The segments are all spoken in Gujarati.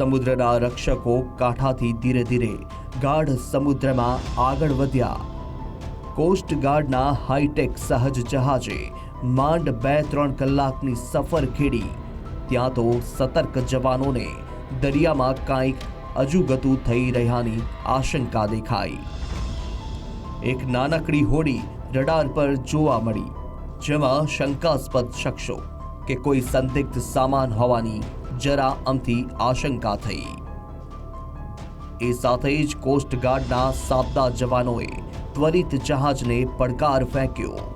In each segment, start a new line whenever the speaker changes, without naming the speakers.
સમુદ્રના રક્ષકો કાંઠાથી ધીરે ધીરે ગાઢ સમુદ્રમાં આગળ વધ્યા. કોસ્ટ ગાર્ડના હાઈટેક સહજ જહાજે માંડ બે ત્રણ કલાકની સફર ખેડી ત્યાં તો સતર્ક જવાનોને દરિયામાં કાંઈક અજુગતું થઈ રહ્યાની આશંકા દેખાઈ. એક નાનકડી હોડી રડાર પર જોવા મળી, જેમાં શંકાસ્પદ શખ્સો કે કોઈ સંદિગ્ધ સામાન હોવાની જરા અમથી આશંકા થઈ. એ સાથે જ કોસ્ટગાર્ડના સાબદા જવાનોએ ત્વરિત જહાજને પડકાર ફેંક્યો.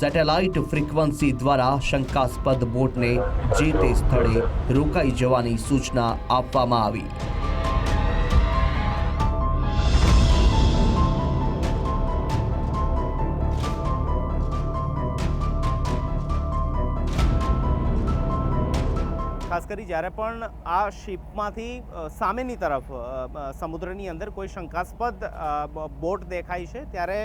સેટેલાઇટ ફ્રીક્વન્સી દ્વારા શંકાસ્પદ બોટને જે તે સ્થળે રોકાઈ જવાની સૂચના આપવામાં આવી.
ખાસ કરી જ્યારે પણ આ શિપમાંથી સામેની તરફ સમુદ્રની અંદર કોઈ શંકાસ્પદ બોટ દેખાય છે, ત્યારે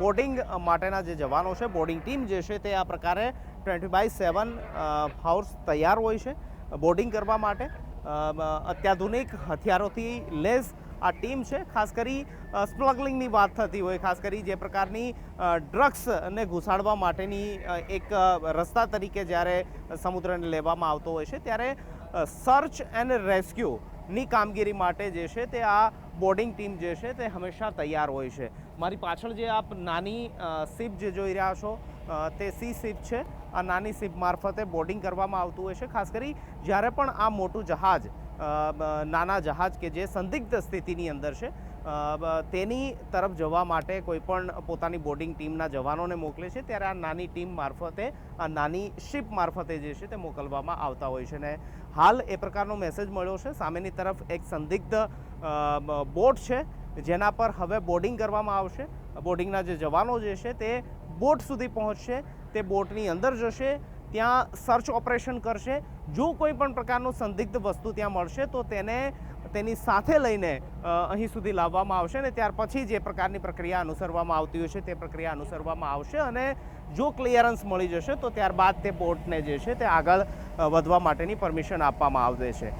બોર્ડિંગ માટેના જે જવાનો છે, બોર્ડિંગ ટીમ જે છે તે આ પ્રકારે ટ્વેન્ટી બાય સેવન હાઉસ તૈયાર હોય છે, બોર્ડિંગ કરવા માટે. અત્યાધુનિક હથિયારોથી લેસ આ ટીમ છે. ખાસ કરી સ્મગલિંગની વાત થતી હોય, ખાસ કરી જે પ્રકારની ડ્રગ્સને ઘુસાડવા માટેની એક રસ્તા તરીકે જ્યારે સમુદ્રને લેવામાં આવતો હોય છે, ત્યારે સર્ચ એન્ડ રેસ્ક્યુની કામગીરી માટે જે છે તે આ બોર્ડિંગ ટીમ જે છે તે હંમેશા તૈયાર હોય છે. મારી પાછળ જે આપ નાની સીપ જે જોઈ રહ્યા છો તે સી સીપ છે. આ નાની સીપ મારફતે બોર્ડિંગ કરવામાં આવતું હોય છે. ખાસ કરી જ્યારે પણ આ મોટું જહાજ નાના જહાજ કે જે સંદિગ્ધ સ્થિતિની અંદર છે તેની તરફ જવા માટે કોઈ પણ પોતાની બોર્ડિંગ ટીમના જવાનોને મોકલે છે, ત્યારે આ નાની ટીમ મારફતે, આ નાની શિપ મારફતે જે છે તે મોકલવામાં આવતા હોય છે. ને હાલ એ પ્રકારનો મેસેજ મળ્યો છે. સામેની તરફ એક સંદિગ્ધ બોટ છે, જેના પર હવે બોર્ડિંગ કરવામાં આવશે. બોર્ડિંગના જે જવાનો જે છે તે બોટ સુધી પહોંચશે. તે બોટની અંદર જશે. ત્યાં સર્ચ ઓપરેશન કરશે. જો કોઈ પણ પ્રકારનું સંદિગ્ધ વસ્તુ ત્યાં મળશે, તો તેને તેની સાથે લઈને અહીં સુધી લાવવામાં આવશે અને ત્યાર પછી જે પ્રકારની પ્રક્રિયા અનુસરવામાં આવતી હોય છે, તે પ્રક્રિયા અનુસરવામાં આવશે અને જો ક્લિયરન્સ મળી જશે, તો ત્યારબાદ તે બોટને જે છે તે આગળ વધવા માટેની પરમિશન આપવામાં આવે છે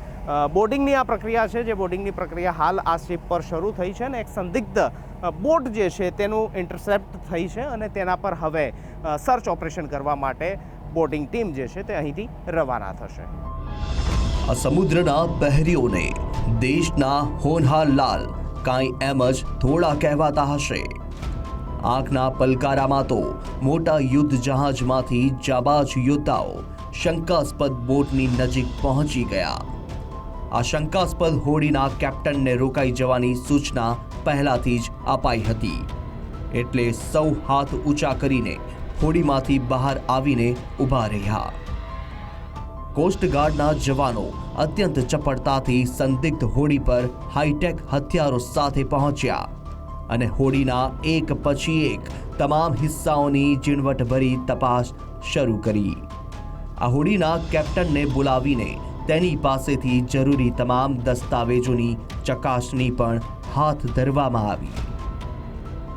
બોર્ડિંગની આ પ્રક્રિયા છે, જે બોર્ડિંગની પ્રક્રિયા હાલ આ શિપ પર શરૂ થઈ છે અને એક સંદિગ્ધ બોટ જે છે તેનું ઇન્ટરસેપ્ટ થઈ છે અને તેના પર હવે સર્ચ ઓપરેશન કરવા માટે બોર્ડિંગ ટીમ જે છે તે અહીંથી રવાના થશે.
આ સમુદ્રના પહેરીઓને દેશના હોનહાર લાલ કાંઈ એમ જ થોડા કહેવાતા હશે. આંખના પલકારામાં તો મોટા યુદ્ધ જહાજમાંથી જાબાજ યોદ્ધાઓ શંકાસ્પદ બોટની નજીક પહોંચી ગયા. આ શંકાસ્પદ હોડીના કેપ્ટનને રોકાઈ જવાની સૂચના પહેલાથી જ અપાઈ હતી. એટલે સૌ હાથ ઊંચા કરીને હોડીમાંથી બહાર આવીને ઊભા રહ્યા. કોસ્ટગાર્ડના જવાનો અત્યંત ચપળતાથી સંદિગ્ધ હોડી પર હાઈટેક હથિયારો સાથે પહોંચ્યા અને હોડીના એક પછી એક તમામ હિસ્સાઓની ઝીણવટભરી તપાસ શરૂ કરી. આ હોડીના કેપ્ટનને બોલાવીને તેની પાસેથી જરૂરી તમામ દસ્તાવેજોની ચકાસણી પણ હાથ ધરવામાં આવી.